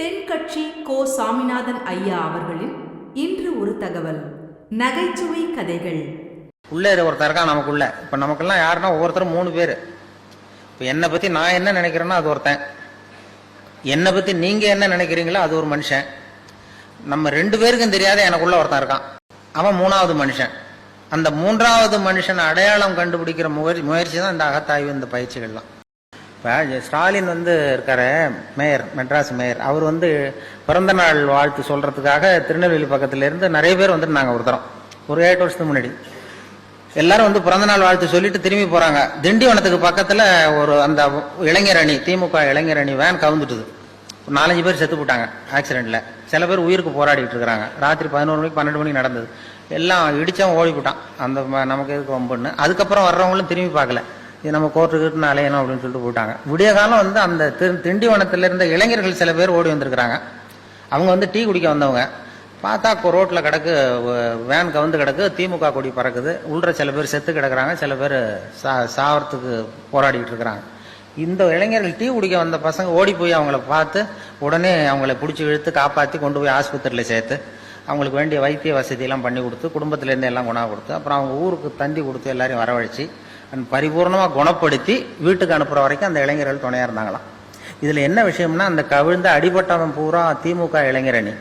தென்கட்சி கோ சாமிநாதன் ஐயா அவர்களின் இன்று ஒரு தகவல். நகைச்சுவை கதைகள். உள்ளே ஒருத்தர் இருக்கான் நமக்குள்ள. இப்போ நமக்கெல்லாம் யாருன்னா ஒவ்வொருத்தரும் மூணு பேர். இப்போ என்னை பற்றி நான் என்ன நினைக்கிறேன்னா அது ஒருத்தன். என்னை பற்றி நீங்கள் என்ன நினைக்கிறீங்களோ அது ஒரு மனுஷன். நம்ம ரெண்டு பேருக்கும் தெரியாத எனக்குள்ள ஒருத்தன் இருக்கான். அவன் மூணாவது மனுஷன். அந்த மூன்றாவது மனுஷன் அடையாளம் கண்டுபிடிக்கிற முயற்சி முயற்சி தான் இந்த அகத்தாய்வு இந்த பயிற்சிகள்லாம். இப்போ ஸ்டாலின் வந்து இருக்காரு மேயர் மெட்ராஸ் மேயர். அவர் வந்து பிறந்த நாள் வாழ்த்து சொல்கிறதுக்காக திருநெல்வேலி பக்கத்துலேருந்து நிறைய பேர் வந்துருந்தாங்க ஒருத்தரம் ஒரு எட்டு வருஷத்துக்கு முன்னாடி. எல்லாரும் வந்து பிறந்த நாள் வாழ்த்து சொல்லிட்டு திரும்பி போகிறாங்க திண்டிவனத்துக்கு பக்கத்தில் ஒரு அந்த இளைஞர் அணி திமுக இளைஞர் அணி வேன் கவுந்துட்டுது. ஒரு நாலஞ்சு பேர் செத்து போட்டாங்க ஆக்சிடெண்ட்டில் சில பேர் உயிருக்கு போராடிட்டு இருக்கிறாங்க. ராத்திரி பதினோரு மணிக்கு பன்னெண்டு மணிக்கு நடந்தது. எல்லாம் இடித்தான் ஓடி போட்டான். அந்த ம- நமக்கு எதுக்கு வம்புன்னு. அதுக்கப்புறம் வர்றவங்களும் திரும்பி பார்க்கல. இது நம்ம கோர்ட்டுக்கிட்டு அலையணும் அப்படின்னு சொல்லிட்டு போயிட்டாங்க. விடிய காலம் வந்து அந்த திண்டிவனத்தில் இருந்த இளைஞர்கள் சில பேர் ஓடி வந்திருக்கிறாங்க. அவங்க வந்து டீ குடிக்க வந்தவங்க. பார்த்தா ரோட்டில் கிடக்கு வேன் கவுந்து கிடக்கு திமுக கொடி பறக்குது. உள்ள சில பேர் செத்து கிடக்குறாங்க. சில பேர் சா சாவரத்துக்கு போராடிக்கிட்டு இருக்கிறாங்க. இந்த இளைஞர்கள் டீ குடிக்க வந்த பசங்க ஓடி போய் அவங்கள பார்த்து உடனே அவங்கள பிடிச்சி இழுத்து காப்பாற்றி கொண்டு போய் ஆஸ்பத்திரியில் சேர்த்து அவங்களுக்கு வேண்டிய வைத்திய வசதியெல்லாம் பண்ணி கொடுத்து குடும்பத்திலேருந்து எல்லாம் கொண்டா கொடுத்து அப்புறம் அவங்க ஊருக்கு தந்தி கொடுத்து எல்லாரையும் வரவழைச்சி பரிபூர்ணமாக குணப்படுத்தி வீட்டுக்கு அனுப்புகிற வரைக்கும் அந்த இளைஞர்கள் துணையாக இருந்தாங்களாம். இதில் என்ன விஷயம்னா அந்த கவிழ்ந்த அடிபட்டவன் பூரா திமுக இளைஞரணி.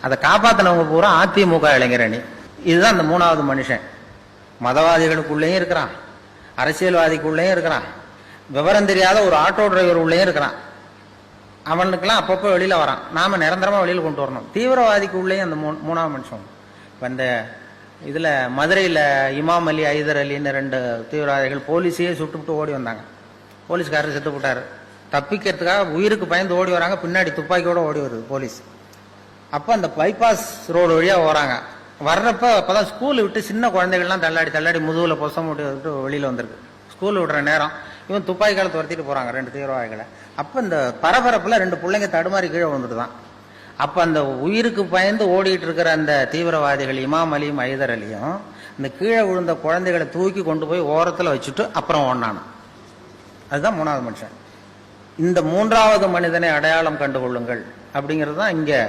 அதை காப்பாத்தினவங்க பூரா அதிமுக இளைஞரணி. இதுதான் அந்த மூணாவது மனுஷன். மதவாதிகளுக்குள்ளேயும் இருக்கிறான். அரசியல்வாதிக்குள்ளேயும் இருக்கிறான். விவரம் தெரியாத ஒரு ஆட்டோ டிரைவர் உள்ளேயும் இருக்கிறான். அவனுக்கெல்லாம் அப்பப்போ வெளியில் வரான். நாம நிரந்தரமாக வெளியில் கொண்டு வரணும். தீவிரவாதிக்கு உள்ளேயும் அந்த மூ- மூணாவது மனுஷன். இப்போ இந்த இதில் மதுரையில் இமாம் அலி ஐதர் அலின்னு ரெண்டு தீவிரவாதிகள் போலீஸையே சுட்டுவிட்டு ஓடி வந்தாங்க. போலீஸ்காரர் செத்து போட்டார். தப்பிக்கிறதுக்காக உயிருக்கு பயந்து ஓடி வராங்க. பின்னாடி துப்பாக்கியோடு ஓடி வருது போலீஸ். அப்போ அந்த பைபாஸ் ரோடு வழியாக வராங்க. வர்றப்ப அப்பதான் ஸ்கூல் விட்டு சின்ன குழந்தைகள்லாம் தள்ளாடி தள்ளாடி முதுகில் பொசம் விட்டு விட்டு வெளியில் வந்திருக்கு. ஸ்கூல் விடுற நேரம் இவன் துப்பாக்கியால துரத்திட்டு போகிறாங்க ரெண்டு தீவிரவாதிகளை. அப்போ இந்த பரபரப்பில் ரெண்டு பிள்ளைங்க தடுமாறி கீழே விழுந்துட்டுதான். அப்ப அந்த உயிருக்கு பயந்து ஓடிட்டு இருக்கிற அந்த தீவிரவாதிகள் இமாம் அலியும் ஐதர் அலியும் இந்த கீழே விழுந்த குழந்தைகளை தூக்கி கொண்டு போய் ஓரத்தில் வச்சுட்டு அப்புறம் ஓடினான் அதுதான் மூணாவது மனுஷன். இந்த மூன்றாவது மனிதனை அடையாளம் கண்டுகொள்ளுங்கள். அப்படிங்கிறது தான் இங்கே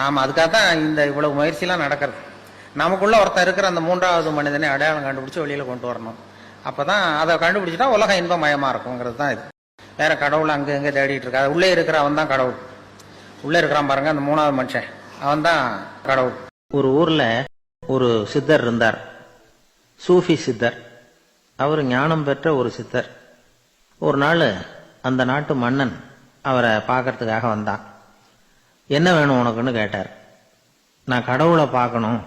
நாம் அதுக்காக தான் இந்த இவ்வளவு முயற்சிலாம் நடக்கிறது. நமக்குள்ள ஒருத்தர் இருக்கிற அந்த மூன்றாவது மனிதனை அடையாளம் கண்டுபிடிச்சு வெளியில் கொண்டு வரணும். அப்போ தான் அதை கண்டுபிடிச்சிட்டா உலகம் இன்பமயமாக இருக்குங்கிறது தான் இது. வேற கடவுள் அங்கே இங்கே தேடிட்டு இருக்கா உள்ளே இருக்கிற அவன் தான் கடவுள். உள்ளே இருக்கிறான் பாருங்க அந்த மூணாவது மனுஷன். அவன் தான் கடவுள். ஒரு ஊரில் ஒரு சித்தர் இருந்தார். சூஃபி சித்தர். அவர் ஞானம் பெற்ற ஒரு சித்தர். ஒரு நாள் அந்த நாட்டு மன்னன் அவரை பார்க்கறதுக்காக வந்தான். என்ன வேணும் உனக்குன்னு? கேட்டார். நான் கடவுளை பார்க்கணும்.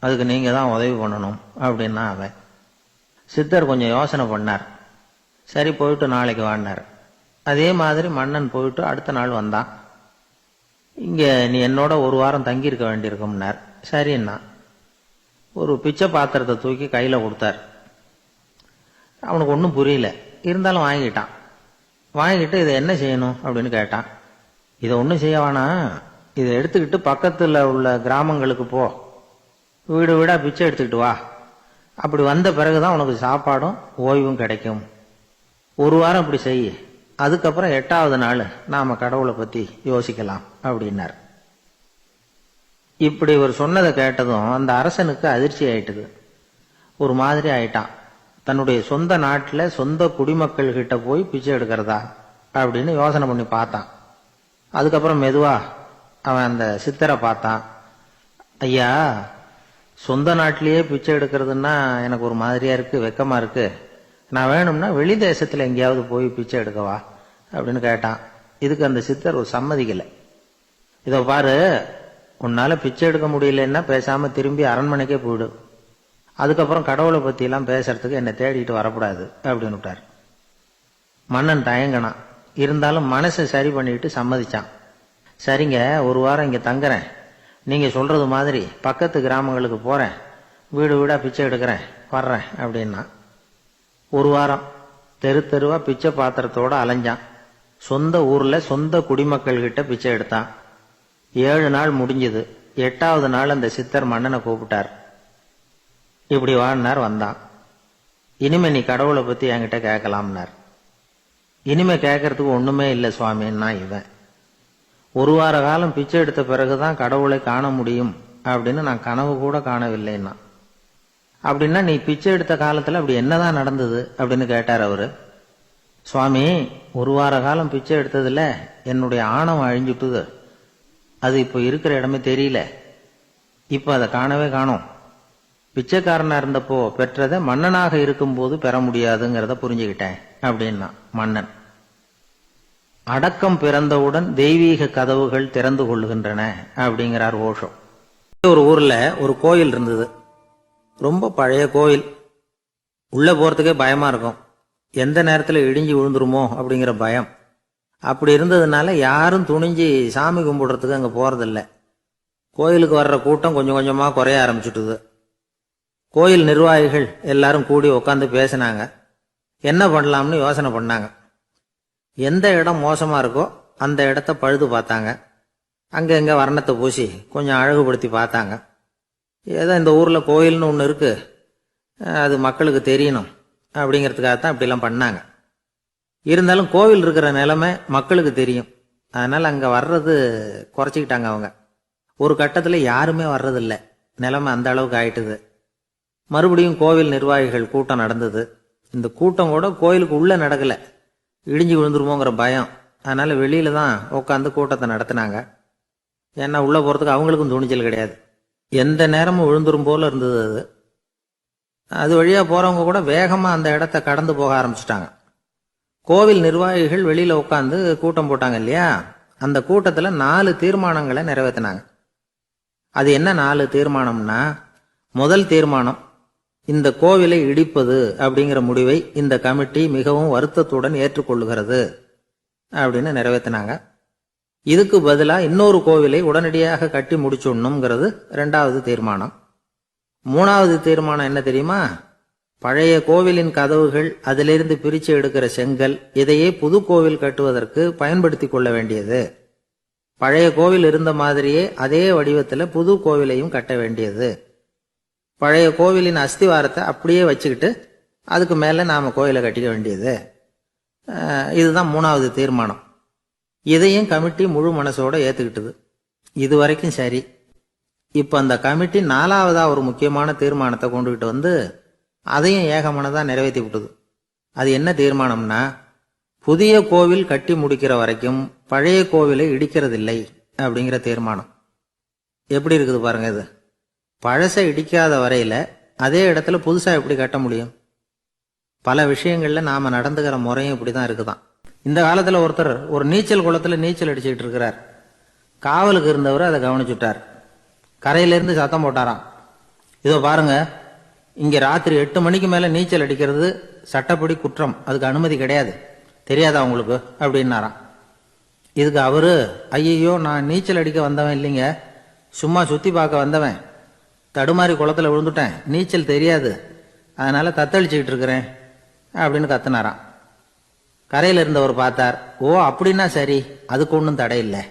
அதுக்கு நீங்கள் தான் உதவி பண்ணணும் அப்படின்னா அவன். சித்தர் கொஞ்சம் யோசனை பண்ணார். சரி போயிட்டு நாளைக்கு வாடினார் அதே மாதிரி மன்னன் போயிட்டு அடுத்த நாள் வந்தான். இங்கே நீ என்னோட ஒரு வாரம் தங்கியிருக்க வேண்டியிருக்கும்னார் சரின்னா ஒரு பிச்சை பாத்திரத்தை தூக்கி கையில் கொடுத்தார். அவனுக்கு ஒன்றும் புரியல. இருந்தாலும் வாங்கிட்டான். வாங்கிட்டு இதை என்ன செய்யணும் அப்படின்னு கேட்டான். இதை ஒன்றும் செய்ய வேணாம். இதை எடுத்துக்கிட்டு பக்கத்தில் உள்ள கிராமங்களுக்கு போ. வீடு வீடாக பிச்சை எடுத்துக்கிட்டு வா. அப்படி வந்த பிறகு தான் உனக்கு சாப்பாடும் ஓய்வும் கிடைக்கும். ஒரு வாரம் இப்படி செய். அதுக்கப்புறம் எட்டாவது நாள் நாம் கடவுளை பற்றி யோசிக்கலாம் அப்படின்னார். இப்படி இவர் சொன்னதை கேட்டதும் அந்த அரசனுக்கு அதிர்ச்சி ஆயிட்டுது. ஒரு மாதிரி ஆயிட்டான். தன்னுடைய சொந்த நாட்டில் சொந்த குடிமக்கள் கிட்ட போய் பிச்சை எடுக்கிறதா அப்படின்னு யோசனை பண்ணி பார்த்தான். அதுக்கப்புறம் மெதுவா அவன் அந்த சித்தரை பார்த்தான். ஐயா சொந்த நாட்டிலேயே பிச்சை எடுக்கிறதுன்னா எனக்கு ஒரு மாதிரியா இருக்கு வெக்கமா இருக்கு. நான் வேணும்னா வெளி தேசத்தில் எங்கேயாவது போய் பிச்சை எடுக்கவா அப்படின்னு கேட்டான். இதுக்கு அந்த சித்தர் ஒரு சம்மதிக்கலை. இதோ பாரு உன்னால் பிச்சை எடுக்க முடியலன்னா பேசாமல் திரும்பி அரண்மனைக்கே போயிடு. அதுக்கப்புறம் கடவுளை பற்றிலாம் பேசுறதுக்கு என்னை தேடிட்டு வரக்கூடாது அப்படின்னு விட்டார். மன்னன் தயங்கினான். இருந்தாலும் மனசை சரி பண்ணிட்டு சம்மதிச்சான். சரிங்க ஒரு வாரம் இங்கே தங்குறேன். நீங்கள் சொல்கிறது மாதிரி பக்கத்து கிராமங்களுக்கு போகிறேன் வீடு வீடாக பிச்சை எடுக்கிறேன். வர்றேன் அப்படின்னா ஒரு வாரம். தெரு தெருவா பிச்சை பாத்திரத்தோட அலைஞ்சான். சொந்த ஊர்ல சொந்த குடிமக்கள் கிட்ட பிச்சை எடுத்தான். ஏழு நாள் முடிஞ்சது. எட்டாவது நாள் அந்த சித்தர் மன்னனை கூப்பிட்டார். இப்படி வாழ்னார் வந்தான். இனிமே நீ கடவுளை பத்தி என்கிட்ட கேட்கலாம்னார். இனிமே கேட்கறதுக்கு ஒண்ணுமே இல்லை சுவாமின்னா இவன். ஒரு வார காலம் பிச்சை எடுத்த பிறகுதான் கடவுளை காண முடியும் அப்படின்னு நான் கனவு கூட காணவில்லைன்னா. அப்படின்னா நீ பிச்சை எடுத்த காலத்தில் அப்படி என்னதான் நடந்தது அப்படின்னு கேட்டார் அவர். சுவாமி ஒரு வார காலம் பிச்சை எடுத்ததில் என்னுடைய ஆணவம் அழிஞ்சுட்டுது. அது இப்போ இருக்கிற இடமே தெரியல. இப்போ அதை காணவே காணும். பிச்சைக்காரனாக இருந்தப்போ பெற்றதை மன்னனாக இருக்கும்போது பெற முடியாதுங்கிறத புரிஞ்சுக்கிட்டேன் அப்படின்னா மன்னன். அடக்கம் பிறந்தவுடன் தெய்வீக கதவுகள் திறந்து கொள்ளுகின்றன அப்படிங்கிறார் ஓஷோ. ஒரு ஊரில் ஒரு கோயில் இருந்தது. ரொம்ப பழைய கோயில். உள்ளே போகிறதுக்கே பயமாக இருக்கும். எந்த நேரத்தில் இடிஞ்சு விழுந்துருமோ அப்படிங்கிற பயம். அப்படி இருந்ததுனால யாரும் துணிஞ்சு சாமி கும்பிடுறதுக்கு அங்கே போகிறதில்ல கோயிலுக்கு வர்ற கூட்டம் கொஞ்சம் கொஞ்சமாக குறைய ஆரம்பிச்சுட்டுது. கோயில் நிர்வாகிகள் எல்லாரும் கூடி உட்காந்து பேசினாங்க. என்ன பண்ணலாம்னு யோசனை பண்ணாங்க. எந்த இடம் மோசமாக இருக்கோ அந்த இடத்த பழுது பார்த்தாங்க. அங்கே இங்கே வர்ணத்தை பூசி கொஞ்சம் அழகுபடுத்தி பார்த்தாங்க. ஏதோ இந்த ஊரில் கோயில்னு ஒன்று இருக்கு. அது மக்களுக்கு தெரியணும். அப்படிங்கிறதுக்காக தான் இப்படிலாம் பண்ணாங்க. இருந்தாலும் கோவில் இருக்கிற நிலைமை மக்களுக்கு தெரியும். அதனால் அங்கே வர்றது குறைச்சிக்கிட்டாங்க அவங்க. ஒரு கட்டத்தில் யாருமே வர்றதில்ல. நிலைமை அந்த அளவுக்கு ஆயிட்டுது. மறுபடியும் கோவில் நிர்வாகிகள் கூட்டம் நடந்தது. இந்த கூட்டம் கூட கோயிலுக்கு உள்ளே நடக்கலை. இடிஞ்சு விழுந்துருமோங்கிற பயம். அதனால் வெளியில் தான் உட்காந்து கூட்டத்தை நடத்தினாங்க. ஏன்னா உள்ளே போகிறதுக்கு அவங்களுக்கும் துணிச்சல் கிடையாது. எந்த நேரமும் விழுந்துரும் போல இருந்தது அது. அது வழியா போகிறவங்க கூட வேகமாக அந்த இடத்த கடந்து போக ஆரம்பிச்சிட்டாங்க. கோவில் நிர்வாகிகள் வெளியில் உட்காந்து கூட்டம் போட்டாங்க இல்லையா? அந்த கூட்டத்தில் நாலு தீர்மானங்களை நிறைவேற்றினாங்க அது என்ன நாலு தீர்மானம்னா முதல் தீர்மானம் இந்த கோவிலை இடிப்பது அப்படிங்கிற முடிவை இந்த கமிட்டி மிகவும் வருத்தத்துடன் ஏற்றுக்கொள்ளுகிறது அப்படின்னு நிறைவேற்றினாங்க இதுக்கு பதிலாக இன்னொரு கோவிலை உடனடியாக கட்டி முடிச்சுடணுங்கிறது ரெண்டாவது தீர்மானம். மூணாவது தீர்மானம் என்ன தெரியுமா? பழைய கோவிலின் கதவுகள் அதிலிருந்து பிரித்து எடுக்கிற செங்கல் இதையே புது கோவில் கட்டுவதற்கு பயன்படுத்தி கொள்ள வேண்டியது. பழைய கோவில் இருந்த மாதிரியே அதே வடிவத்தில் புது கோவிலையும் கட்ட வேண்டியது. பழைய கோவிலின் அஸ்திவாரத்தை அப்படியே வச்சுக்கிட்டு அதுக்கு மேலே நாம் கோயிலை கட்டிக்க வேண்டியது. இதுதான் மூணாவது தீர்மானம். இதையும் கமிட்டி முழு மனசோட ஏத்துக்கிட்டது. இது வரைக்கும் சரி. இப்ப அந்த கமிட்டி நாலாவதா ஒரு முக்கியமான தீர்மானத்தை கொண்டுகிட்டு வந்து அதையும் ஏகமனதா நிறைவேற்றி விட்டது. அது என்ன தீர்மானம்னா புதிய கோவில் கட்டி முடிக்கிற வரைக்கும் பழைய கோவிலை இடிக்கிறதில்லை அப்படிங்கிற தீர்மானம். எப்படி இருக்குது பாருங்க இது. பழசை இடிக்காத வரையில அதே இடத்துல புதுசா எப்படி கட்ட முடியும்? பல விஷயங்கள்ல நாம நடந்துக்கிற முறையும் இப்படிதான் இருக்குதான். இந்த காலத்தில் ஒருத்தர் ஒரு நீச்சல் குளத்தில் நீச்சல் அடிச்சுக்கிட்டு இருக்கிறார். காவலுக்கு இருந்தவர் அதை கவனிச்சுட்டார். கரையிலேருந்து சத்தம் போட்டாராம். இதோ பாருங்க இங்கே ராத்திரி எட்டு மணிக்கு மேலே நீச்சல் அடிக்கிறது சட்டப்படி குற்றம். அதுக்கு அனுமதி கிடையாது. தெரியாதா உங்களுக்கு? அப்படின்னாராம். இதுக்கு அவர் ஐயையோ நான் நீச்சல் அடிக்க வந்தவன் இல்லைங்க. சும்மா சுற்றி பார்க்க வந்தவன். தடுமாறி குளத்துல விழுந்துட்டேன். நீச்சல் தெரியாது. அதனால தத்தளிச்சுக்கிட்டு இருக்கிறேன். அப்படின்னு கத்துனாராம் கரையில இருந்தவர் பார்த்தார் ஓ அப்படின்னா சரி அதுக்கு ஒன்றும் தடை இல்லை.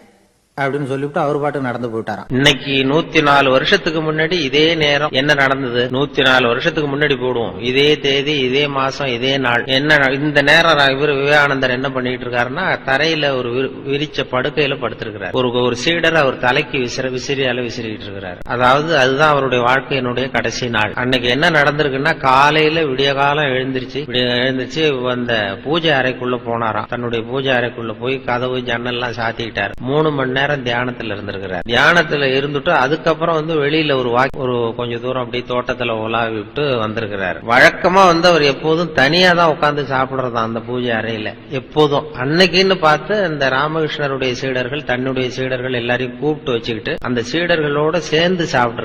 அப்படின்னு சொல்லிவிட்டு அவர் பாட்டு நடந்து போயிட்டாராம். இன்னைக்கு நூத்தி நாலு வருஷத்துக்கு முன்னாடி இதே நேரம் என்ன நடந்தது? நூத்தி நாலு வருஷத்துக்கு முன்னாடி போடுவோம். இதே தேதி இதே மாசம் இதே நாள். என்ன இந்த நேரம் இவர் விவேகானந்தர் என்ன பண்ணிட்டு இருக்காருன்னா தரையில ஒரு விரிச்ச படுக்கையில படுத்திருக்கிறார். ஒரு ஒரு சீடர் அவர் தலைக்கு விசிற விசிறியால விசிறிட்டு இருக்கிறார். அதாவது அதுதான் அவருடைய வாழ்க்கையினுடைய கடைசி நாள். அன்னைக்கு என்ன நடந்திருக்குன்னா காலையில விடிய காலம் எழுந்திருச்சு. எழுந்திருச்சு அந்த பூஜை அறைக்குள்ள போனாராம். தன்னுடைய பூஜை அறைக்குள்ள போய் கதவு ஜன்னல்லாம் சாத்திக்கிட்டார். மூணு மணி நேரம் தியானத்துல இருந்திருக்கிறார். தியானத்துல இருந்துட்டு அதுக்கப்புறம் வந்து வெளியில ஒரு வாக்கி ஒரு கொஞ்ச தூரம் அப்படியே தோட்டத்துல உலாவி விட்டு வந்திருக்கிறார். வழக்கமா வந்து அவர் எப்போதும் தனியா தான் உட்கார்ந்து சாப்பிடுறதா அந்த பூஜை அறையில. எப்போதும். அன்னைக்குன்னு பார்த்து இந்த ராமகிருஷ்ணருடைய சீடர்கள் தன்னுடைய சீடர்கள் எல்லாரையும் கூப்பிட்டு வச்சுக்கிட்டு அந்த சீடர்களோட சேர்ந்து சாப்பிட்டு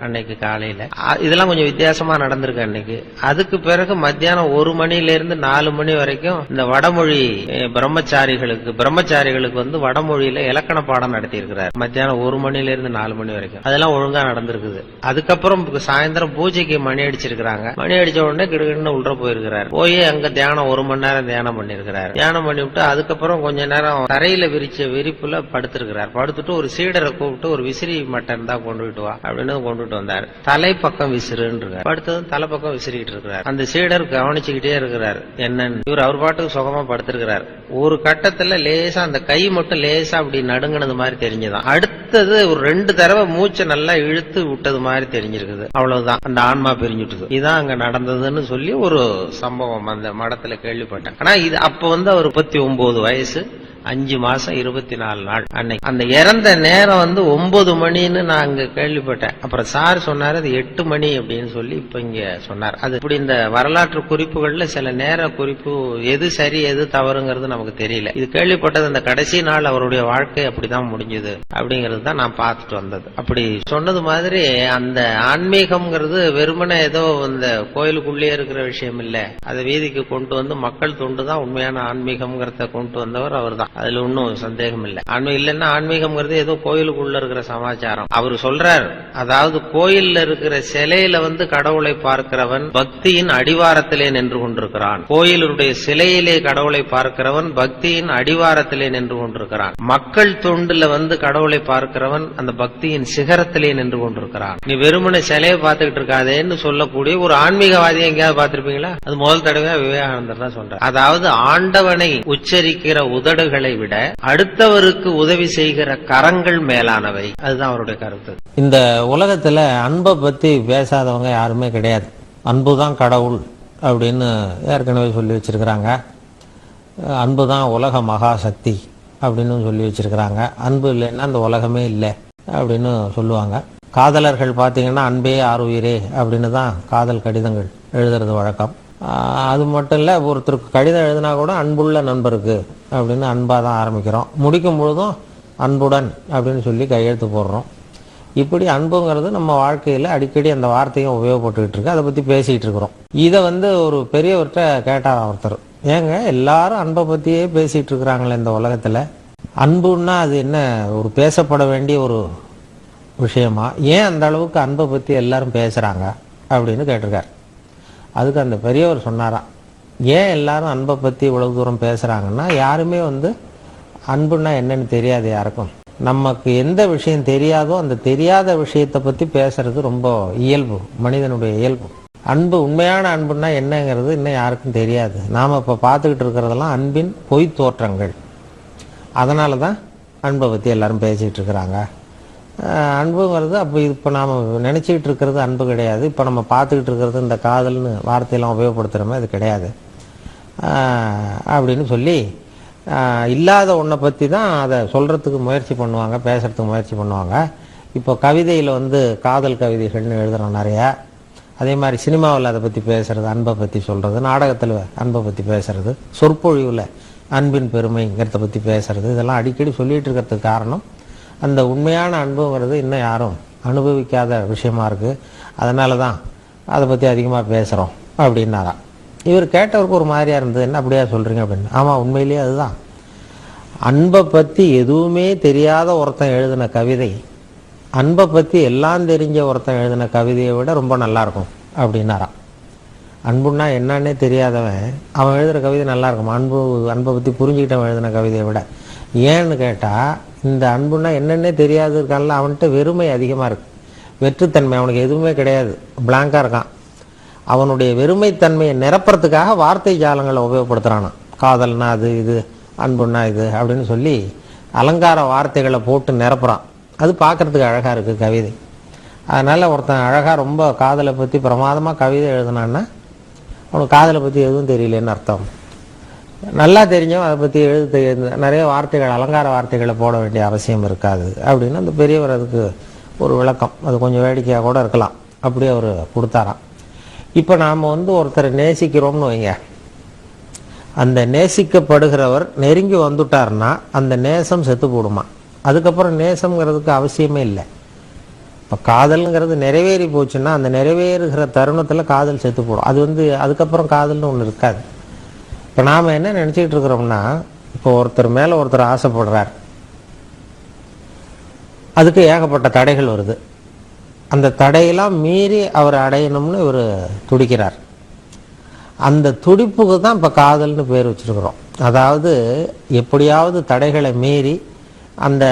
அன்னைக்கு காலையில. இதெல்லாம் கொஞ்சம் வித்தியாசமா நடந்திருக்கு அன்னைக்கு. அதுக்கு பிறகு மத்தியானம் ஒரு மணில இருந்து நாலு மணி வரைக்கும் இந்த வடமொழி பிரம்மச்சாரிகளுக்கு பிரம்மச்சாரிகளுக்கு வந்து வடமொழியில இலக்கண பாடம் பாடம் நடத்தியிருக்கிறார். மத்தியானம் ஒரு மணில இருந்து நாலு மணி வரைக்கும். அதெல்லாம் ஒழுங்கா நடந்திருக்குது. அதுக்கப்புறம் சாயந்தரம் பூஜைக்கு மணி அடிச்சிருக்கிறாங்க. மணி அடிச்ச உடனே கிடுகிடுன்னு உள்ள போயிருக்கிறார். போய் அங்க தியானம் ஒரு மணி நேரம் தியானம் பண்ணிருக்கிறார் தியானம் பண்ணிவிட்டு அதுக்கப்புறம் கொஞ்ச நேரம் தரையில விரிச்ச விரிப்புல படுத்திருக்கிறார். படுத்துட்டு ஒரு சீடரை கூப்பிட்டு ஒரு விசிறி மட்டன் தான் கொண்டுகிட்டு வா அப்படின்னு கொண்டுட்டு வந்தார். தலை பக்கம் விசிறுன்னு படுத்ததும் தலை பக்கம் விசிறிக்கிட்டு இருக்கிறார். அந்த சீடர் கவனிச்சுக்கிட்டே இருக்கிறார். என்னன்னு. இவர் அவர் பாட்டுக்கு சுகமா படுத்திருக்கிறார். ஒரு கட்டத்துல லேசா அந்த கை மட்டும் லேசா அப்படி நடுங்கினது அது மாதிரி தெரிஞ்சுதான் அடுத்தது ஒரு ரெண்டு தடவை மூச்சை நல்லா இழுத்து விட்டது மாதிரி தெரிஞ்சிருக்குது. அவ்வளவுதான். அந்த ஆன்மா பிரிஞ்சுட்டுது. இதான் அங்க நடந்ததுன்னு சொல்லி ஒரு சம்பவம் அந்த மடத்துல கேள்விப்பட்டேன். ஆனா இது அப்ப வந்து அவர் முப்பத்தி ஒன்பது வயசு. அஞ்சு மாசம் இருபத்தி நாலு நாள் அன்னைக்கு. அந்த இறந்த நேரம் வந்து ஒன்பது மணின்னு நான் அங்க கேள்விப்பட்டேன். அப்புறம் சார் சொன்னார் அது எட்டு மணி அப்படின்னு சொல்லி இப்ப இங்க சொன்னார். அது இப்படி இந்த வரலாற்று குறிப்புகள்ல சில நேர குறிப்பு எது சரி எது தவறுங்கிறது நமக்கு தெரியல. இது கேள்விப்பட்டது அந்த கடைசி நாள் அவருடைய வாழ்க்கை அப்படிதான் முடிஞ்சது அப்படிங்கிறது தான் நான் பார்த்துட்டு வந்தது. அப்படி சொன்னது மாதிரி அந்த ஆன்மீகம்ங்கிறது வெறுமனே ஏதோ இந்த கோயிலுக்குள்ளே இருக்கிற விஷயம் இல்ல. அதை வீதிக்கு கொண்டு வந்து மக்கள் தொண்டு தான் உண்மையான ஆன்மீகம்ங்கிறத கொண்டு வந்தவர் அவர் தான் அதுல ஒன்றும் சந்தேகம் இல்லை ஆன்மீகம் இல்லைன்னா ஆன்மீகம்ங்கிறது ஏதோ கோயிலுக்குள்ள இருக்கிற சமாச்சாரம். அவர் சொல்றார் அதாவது கோயில்ல இருக்கிற சிலையில வந்து கடவுளை பார்க்கிறவன் பக்தியின் அடிவாரத்திலே நின்று கொண்டிருக்கிறான். கோயிலுடைய சிலையிலே கடவுளை பார்க்கிறவன் பக்தியின் அடிவாரத்திலே நின்று கொண்டிருக்கிறான். மக்கள் தொண்டுல வந்து கடவுளை பார்க்கிறவன் அந்த பக்தியின் சிகரத்திலே நின்று கொண்டிருக்கிறான். நீ வெறுமனை சிலையை பார்த்துக்கிட்டு இருக்காதேன்னு சொல்லக்கூடிய ஒரு ஆன்மீகவாதியை எங்கேயாவது பார்த்திருப்பீங்களா? அது முதல் தடவை விவேகானந்தர் தான் சொல்ற அதாவது ஆண்டவனை உச்சரிக்கிற உதடுகள் விட அடுத்தவருக்கு உதவி செய்கிற கரங்கள் மேலானவை. அதுதான் அவருடைய கருத்து. இந்த உலகத்துல அன்பை பத்தி பேசாதவங்க யாருமே கிடையாது. அன்பு தான் கடவுள் அப்படின்னு ஏற்கனவே சொல்லி வச்சிருக்கிறாங்க. அன்பு தான் உலக மகாசக்தி அப்படின்னு சொல்லி வச்சிருக்கிறாங்க. அன்பு இல்லைன்னா அந்த உலகமே இல்லை அப்படின்னு சொல்லுவாங்க. காதலர்கள் பார்த்தீங்கன்னா அன்பே ஆறுயிரே அப்படின்னு தான் காதல் கடிதங்கள் எழுதுறது வழக்கம். அது மட்டும் இல்லை ஒருத்தருக்கு கடிதம் எழுதினா கூட அன்புள்ள நண்பருக்கு அப்படின்னு அன்பாக தான் ஆரம்பிக்கிறோம். முடிக்கும் பொழுதும் அன்புடன் அப்படின்னு சொல்லி கையெழுத்து போடுறோம். இப்படி அன்புங்கிறது நம்ம வாழ்க்கையில் அடிக்கடி அந்த வார்த்தையும் உபயோகப்பட்டுக்கிட்டு இருக்கு. அதை பற்றி பேசிகிட்டு இருக்கிறோம். இதை வந்து ஒரு பெரியவர்கிட்ட கேட்டார் ஒருத்தர் ஏங்க எல்லாரும் அன்பை பற்றியே பேசிகிட்டு இருக்கிறாங்களே இந்த உலகத்தில். அன்புன்னா அது என்ன ஒரு பேசப்பட வேண்டிய ஒரு விஷயமா? ஏன் அந்த அளவுக்கு அன்பை பற்றி எல்லாரும் பேசுகிறாங்க அப்படின்னு கேட்டிருக்கார். அதுக்கு அந்த பெரியவர் சொன்னாராம் ஏன் எல்லாரும் அன்பை பற்றி இவ்வளவு தூரம் பேசுகிறாங்கன்னா யாருமே வந்து அன்புன்னா என்னன்னு தெரியாது யாருக்கும். நமக்கு எந்த விஷயம் தெரியாதோ அந்த தெரியாத விஷயத்தை பற்றி பேசுறது ரொம்ப இயல்பு மனிதனுடைய இயல்பு. அன்பு உண்மையான அன்புன்னா என்னங்கிறது இன்னும் யாருக்கும் தெரியாது. நாம் இப்போ பார்த்துக்கிட்டு இருக்கிறதெல்லாம் அன்பின் பொய் தோற்றங்கள். அதனால தான் அன்பை பற்றி எல்லாரும் பேசிகிட்டு இருக்கிறாங்க. அன்புங்கிறது அப்போ இப்போ நாம் நினச்சிக்கிட்டு இருக்கிறது அன்பு கிடையாது. இப்போ நம்ம பார்த்துக்கிட்டு இருக்கிறது இந்த காதல்னு வார்த்தையெல்லாம் உபயோகப்படுத்துகிறோமே அது கிடையாது. அப்படின்னு சொல்லி இல்லாத ஒன்றை பற்றி தான் அதை சொல்கிறதுக்கு முயற்சி பண்ணுவாங்க பேசுகிறதுக்கு முயற்சி பண்ணுவாங்க. இப்போ கவிதையில் வந்து காதல் கவிதைகள்னு எழுதுகிறோம் நிறையா. அதே மாதிரி சினிமாவில் அதை பற்றி பேசுகிறது அன்பை பற்றி சொல்கிறது நாடகத்தில் அன்பை பற்றி பேசுகிறது சொற்பொழிவில் அன்பின் பெருமைங்கிறத பற்றி பேசுகிறது இதெல்லாம் அடிக்கடி சொல்லிகிட்டு இருக்கிறதுக்கு காரணம் அந்த உண்மையான அன்புங்கிறது இன்னும் யாரும் அனுபவிக்காத விஷயமா இருக்குது அதனால தான் அதை பற்றி அதிகமாக பேசுகிறோம் அப்படின்னாராம் இவர் கேட்டவருக்கு ஒரு மாதிரியாக இருந்தது. என்ன அப்படியா சொல்கிறீங்க அப்படின்னு. ஆமாம் உண்மையிலேயே அதுதான். அன்பை பற்றி எதுவுமே தெரியாத ஒருத்தன் எழுதின கவிதை அன்பை பற்றி எல்லாம் தெரிஞ்ச ஒருத்தன் எழுதின கவிதையை விட ரொம்ப நல்லா இருக்கும் அப்படின்னாராம் அன்புன்னா என்னன்னே தெரியாதவன் அவன் எழுதுகிற கவிதை நல்லாயிருக்கும் அன்பு அன்பை பற்றி புரிஞ்சுக்கிட்டவன் எழுதின கவிதையை விட. ஏன்னு கேட்டால் இந்த அன்புன்னா என்னென்னே தெரியாது இருக்கான்ல அவன்கிட்ட வெறுமை அதிகமாக இருக்கு. வெற்றுத்தன்மை அவனுக்கு எதுவுமே கிடையாது. பிளாங்காக இருக்கான். அவனுடைய வெறுமைத்தன்மையை நிரப்புறதுக்காக வார்த்தை ஜாலங்களை உபயோகப்படுத்துகிறானான் காதல்னா அது இது அன்புன்னா இது அப்படின்னு சொல்லி அலங்கார வார்த்தைகளை போட்டு நிரப்புறான். அது பார்க்கறதுக்கு அழகாக இருக்குது கவிதை. அதனால் ஒருத்தன் அழகாக ரொம்ப காதலை பற்றி பிரமாதமாக கவிதை எழுதுனான்னா அவனுக்கு காதலை பற்றி எதுவும் தெரியலன்னு அர்த்தம். நல்லா தெரிஞ்சோம் அதை பற்றி எழுத்து நிறைய வார்த்தைகள் அலங்கார வார்த்தைகளை போட வேண்டிய அவசியம் இருக்காது அப்படின்னு அந்த பெரியவர் அதுக்கு ஒரு விளக்கம். அது கொஞ்சம் வேடிக்கையாக கூட இருக்கலாம். அப்படியே அவர் கொடுத்தாராம். இப்போ நாம் வந்து ஒருத்தரை நேசிக்கிறோம்னு வைங்க. அந்த நேசிக்கப்படுகிறவர் நெருங்கி வந்துட்டார்னா அந்த நேசம் செத்து போடுமா? அதுக்கப்புறம் நேசம்ங்கிறதுக்கு அவசியமே இல்லை. இப்போ காதல்ங்கிறது நிறைவேறி போச்சுன்னா அந்த நிறைவேறுகிற தருணத்தில் காதல் செத்து போடும். அது வந்து அதுக்கப்புறம் காதல்னு ஒன்று இருக்காது. இப்போ நாம் என்ன நினச்சிக்கிட்டு இருக்கிறோம்னா இப்போ ஒருத்தர் மேலே ஒருத்தர் ஆசைப்படுறார். அதுக்கு ஏகப்பட்ட தடைகள் வருது. அந்த தடையெல்லாம் மீறி அவர் அடையணும்னு இவர் துடிக்கிறார். அந்த துடிப்புக்கு தான் இப்போ காதல்னு பேர் வச்சிருக்கிறோம். அதாவது எப்படியாவது தடைகளை மீறி அந்த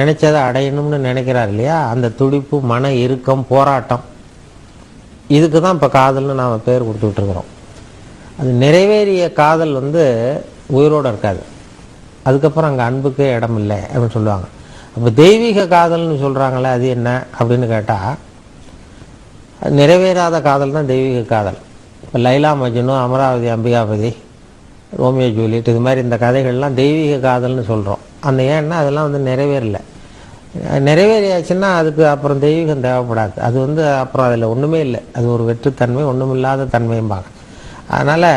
நினைச்சதை அடையணும்னு நினைக்கிறார் இல்லையா? அந்த துடிப்பு மன இறுக்கம் போராட்டம். இதுக்கு தான் இப்போ காதல்னு நாம் பேர் கொடுத்துட்ருக்குறோம் அது நிறைவேறிய காதல் வந்து உயிரோடு இருக்காது. அதுக்கப்புறம் அங்கே அன்புக்கே இடம் இல்லை அப்படின்னு சொல்லுவாங்க. அப்போ தெய்வீக காதல்னு சொல்கிறாங்களே அது என்ன அப்படின்னு கேட்டால் நிறைவேறாத காதல் தான் தெய்வீக காதல். இப்போ லைலா மஜ்னு அமராவதி அம்பிகாபதி ரோமியோ ஜூலியட் இது மாதிரி இந்த கதைகள்லாம் தெய்வீக காதல்னு சொல்கிறோம் அந்த ஏன்னா அதெல்லாம் வந்து நிறைவேறல. நிறைவேறியாச்சுன்னா அதுக்கு அப்புறம் தெய்வீகம் தேவைப்படாது. அது வந்து அப்புறம் அதில் ஒன்றுமே இல்லை. அது ஒரு வெற்றுத்தன்மை ஒன்றுமில்லாத தன்மையும்பாங்க. அதனால்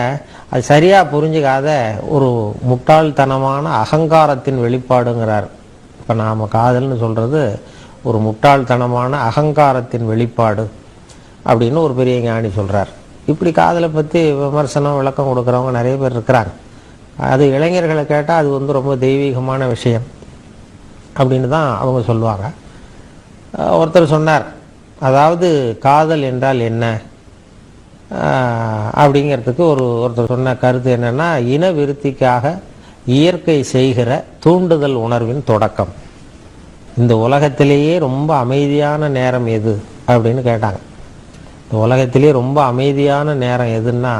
அது சரியாக புரிஞ்சுக்காத ஒரு முட்டாள்தனமான அகங்காரத்தின் வெளிப்பாடுங்கிறார். இப்போ நாம் காதல்னு சொல்கிறது ஒரு முட்டாள்தனமான அகங்காரத்தின் வெளிப்பாடு அப்படின்னு ஒரு பெரிய ஞானி சொல்கிறார் இப்படி காதலை பற்றி விமர்சனம் விளக்கம் கொடுக்குறவங்க நிறைய பேர் இருக்கிறாங்க. அது இளைஞர்களை கேட்டால் அது வந்து ரொம்ப தெய்வீகமான விஷயம் அப்படின்னு தான் அவங்க சொல்லுவாங்க. ஒருத்தர் சொன்னார் அதாவது காதல் என்றால் என்ன? அப்படிங்கிறதுக்கு ஒரு ஒருத்தர் சொன்ன கருத்து என்னென்னா இன விருத்திக்காக இயற்கை செய்கிற தூண்டுதல் உணர்வின் தொடக்கம். இந்த உலகத்திலேயே ரொம்ப அமைதியான நேரம் எது அப்படின்னு கேட்டாங்க. இந்த உலகத்திலேயே ரொம்ப அமைதியான நேரம் எதுன்னா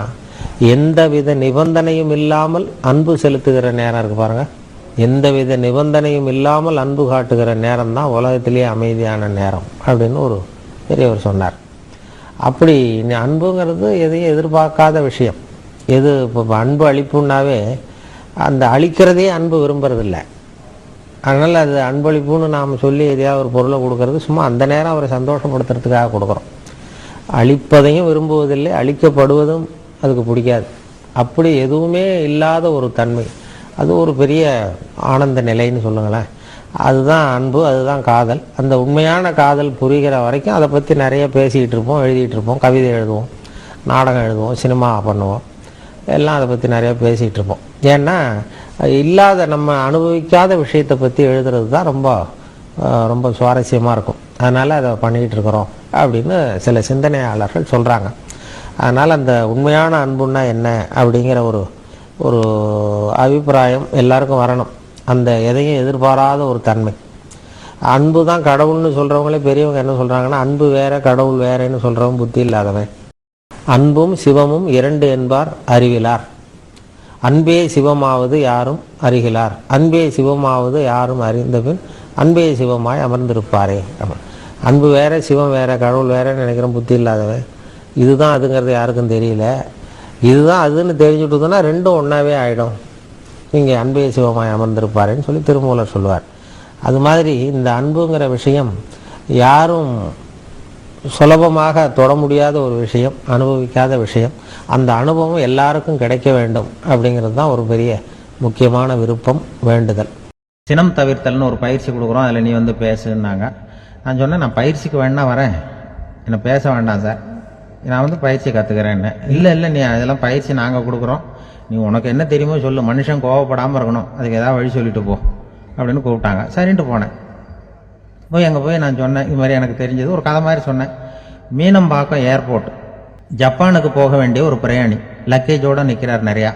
எந்தவித நிபந்தனையும் இல்லாமல் அன்பு செலுத்துகிற நேரம் இருக்கு பாருங்க. எந்தவித நிபந்தனையும் இல்லாமல் அன்பு காட்டுகிற நேரம் தான் உலகத்திலேயே அமைதியான நேரம் அப்படின்னு ஒரு பெரியவர் சொன்னார். அப்படி இந்த அன்புங்கிறது எதையும் எதிர்பார்க்காத விஷயம். எது இப்போ அன்பு அளிப்புன்னாவே அந்த அழிக்கிறதே அன்பு விரும்புறதில்லை. அதனால் அது அன்பளிப்புன்னு நாம் சொல்லி எதையாவது ஒரு பொருளை கொடுக்கறது சும்மா அந்த நேரம் அவரை சந்தோஷப்படுத்துறதுக்காக கொடுக்குறோம். அழிப்பதையும் விரும்புவதில்லை அழிக்கப்படுவதும் அதுக்கு பிடிக்காது. அப்படி எதுவுமே இல்லாத ஒரு தன்மை. அது ஒரு பெரிய ஆனந்த நிலைன்னு சொல்லுங்களேன். அதுதான் அன்பு அதுதான் காதல். அந்த உண்மையான காதல் புரிகிற வரைக்கும் அதை பற்றி நிறைய பேசிகிட்டு இருப்போம் எழுதிட்டு இருப்போம் கவிதை எழுதுவோம் நாடகம் எழுதுவோம் சினிமா பண்ணுவோம். எல்லாம் அதை பற்றி நிறைய பேசிகிட்டு இருப்போம். ஏன்னா இல்லாத நம்ம அனுபவிக்காத விஷயத்தை பற்றி எழுதுறது தான் ரொம்ப ரொம்ப சுவாரஸ்யமாக இருக்கும். அதனால் அதை பண்ணிக்கிட்டு இருக்கிறோம் அப்படின்னு சில சிந்தனையாளர்கள் சொல்கிறாங்க அதனால் அந்த உண்மையான அன்புன்னா என்ன அப்படிங்கிற ஒரு ஒரு அபிப்பிராயம் எல்லாருக்கும் வரணும். அந்த எதையும் எதிர்பாராத ஒரு தன்மை. அன்பு தான் கடவுள்னு சொல்கிறவங்களே பெரியவங்க என்ன சொல்கிறாங்கன்னா அன்பு வேற கடவுள் வேறேன்னு சொல்கிறவங்க புத்தி இல்லாதவன். அன்பும் சிவமும் இரண்டு என்பார் அறிவிலார். அன்பே சிவமாவது யாரும் அறிகிலார் அன்பே சிவமாவது யாரும் அறிந்தபின் அன்பே சிவமாய் அமர்ந்திருப்பாரே. அன்பு வேற சிவம் வேற கடவுள் வேற நினைக்கிற புத்தி இல்லாதவன். இதுதான் அதுங்கிறது யாருக்கும் தெரியல. இதுதான் அதுன்னு தெரிஞ்சுட்டுதுன்னா ரெண்டும் ஒன்றாவே ஆகிடும் இங்கே அன்பே சிவமாய் அமர்ந்திருப்பாருன்னு சொல்லி திருமூலர் சொல்லுவார். அது மாதிரி இந்த அன்புங்கிற விஷயம் யாரும் சுலபமாக தொட முடியாத ஒரு விஷயம் அனுபவிக்காத விஷயம். அந்த அனுபவம் எல்லாருக்கும் கிடைக்க வேண்டும் அப்படிங்கிறது தான் ஒரு பெரிய முக்கியமான விருப்பம் வேண்டுதல். சினம் தவிர்த்தல்னு ஒரு பயிற்சி கொடுக்குறோம் அதில் நீ வந்து பேசுன்னாங்க. நான் சொன்னேன் நான் பயிற்சிக்கு வேணா வரேன். என்னை பேச வேண்டாம் சார். நான் வந்து பயிற்சி கற்றுக்கிறேன்னு இல்லை இல்லை நீ அதெல்லாம் பயிற்சி நாங்கள் கொடுக்குறோம். நீ உனக்கு என்ன தெரியுமோ சொல்லு. மனுஷன் கோவப்படாமல் இருக்கணும். அதுக்கு ஏதாவது வழி சொல்லிட்டு போ. அப்படின்னு கூப்பிட்டாங்க. சரின்ட்டு போனேன். போய் அங்கே போய் நான் சொன்னேன். இது மாதிரி எனக்கு தெரிஞ்சது. ஒரு கதை மாதிரி சொன்னேன். மீனம்பாக்கம் ஏர்போர்ட். ஜப்பானுக்கு போக வேண்டிய ஒரு பிரயாணி. லக்கேஜோடு நிற்கிறார் நிறையா.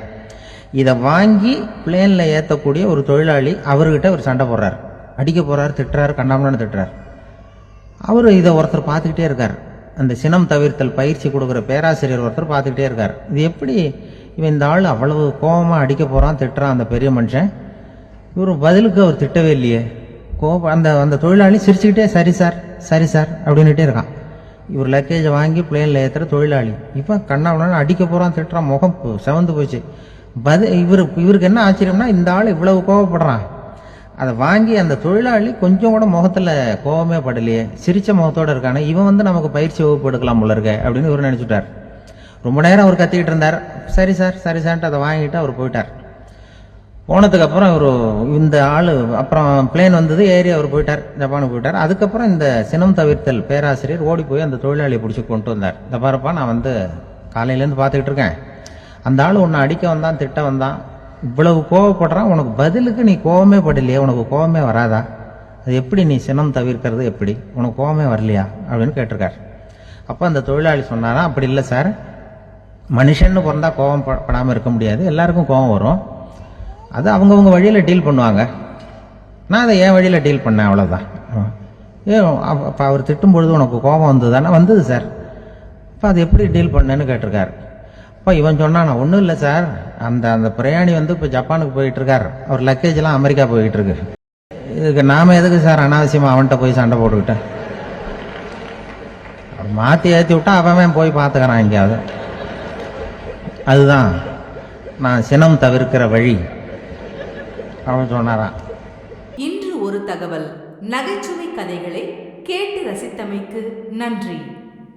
இதை வாங்கி பிளேனில் ஏற்றக்கூடிய ஒரு தொழிலாளி அவர்கிட்ட ஒரு சண்டை போடுறார். அடிக்க போகிறார் திட்டுறாரு கண்ணாமலான்னு திட்டுறாரு. அவர் இதை ஒருத்தர் பார்த்துக்கிட்டே இருக்கார். அந்த சினம் தவிர்த்தல் பயிற்சி கொடுக்குற பேராசிரியர் ஒருத்தர் பார்த்துக்கிட்டே இருக்கார். இது எப்படி இவன் இந்த ஆள் அவ்வளவு கோபமாக அடிக்க போகிறான் திட்டுறான் அந்த பெரிய மனுஷன். இவர் பதிலுக்கு அவர் திட்டவே இல்லையே. கோபம் அந்த அந்த தொழிலாளி சிரிச்சுக்கிட்டே சரி சார் சரி சார் அப்படின்னுட்டே இருக்கான். இவர் லக்கேஜை வாங்கி பிளேனில் ஏற்றுற தொழிலாளி. இப்போ கண்ணாவனாலும் அடிக்க போகிறான் திட்டுறான் முகம் பு- செவந்து போச்சு. பதில் இவர் இவருக்கு என்ன ஆச்சரியம்னா இந்த ஆள் இவ்வளவு கோவப்படுறான். அதை வாங்கி அந்த தொழிலாளி கொஞ்சம் கூட முகத்தில் கோவமே படலையே. சிரித்த முகத்தோட இருக்கானே. இவன் வந்து நமக்கு பயிற்சி வகுப்பு எடுக்கலாம் போல இருக்க அப்படின்னு இவர் நினச்சிட்டார். ரொம்ப நேரம் அவர் கத்திக்கிட்டு இருந்தார். சரி சார் சரி சார்ன்ட்டு அதை வாங்கிட்டு அவர் போயிட்டார். போனதுக்கப்புறம் இவர் இந்த ஆள் அப்புறம் பிளேன் வந்தது ஏறி அவர் போயிட்டார் ஜப்பானுக்கு போயிட்டார். அதுக்கப்புறம் இந்த சினம் தவிர்த்தல் பேராசிரியர் ஓடி போய் அந்த தொழிலாளியை பிடிச்சி கொண்டு வந்தார். இந்த பாருப்பா நான் வந்து காலையிலேருந்து பார்த்துக்கிட்டு இருக்கேன். அந்த ஆள் உன்னை அடிக்க வந்தான் திட்ட வந்தான். இவ்வளவு கோவப்படுறான் உனக்கு பதிலுக்கு நீ கோவமே படலையே உனக்கு கோவமே வராதா? அது எப்படி நீ சினம் தவிர்க்கிறது எப்படி? உனக்கு கோவமே வரலையா? அப்படின்னு கேட்டிருக்கார். அப்போ அந்த தொழிலாளி சொன்னாரா அப்படி இல்லை சார். மனுஷன்னு பிறந்தா கோவம் படாமல் இருக்க முடியாது. எல்லாருக்கும் கோவம் வரும். அது அவங்கவுங்க வழியில் டீல் பண்ணுவாங்க. நான் அதை என் வழியில் டீல் பண்ணேன் அவ்வளோதான் ஏ அப்போ அவர் திட்டும் பொழுது உனக்கு கோபம் வந்தது தானே வந்தது சார் அப்போ அது எப்படி டீல் பண்ணேன்னு கேட்டிருக்காரு. அப்போ இவன் சொன்னான் ஒன்றும் இல்லை சார் அந்த அந்த பிரயாணி வந்து இப்போ ஜப்பானுக்கு போயிட்டுருக்கார். அவர் லக்கேஜ்லாம் அமெரிக்கா போயிட்டுருக்கு. இதுக்கு நாம் எதுக்கு சார் அனாவசியமாக அவன்கிட்ட போய் சண்டை போட்டுக்கிட்டேன் மாற்றி ஏற்றி விட்டா அவன் போய் பார்த்துக்கிறான் எங்கேயாவது. அதுதான். நான் சினம் தவிர்க்கிற வழி. அவன் சொன்னாராம். இன்று ஒரு தகவல். நகைச்சுவை கதைகளை கேட்டு ரசித்தமைக்கு நன்றி.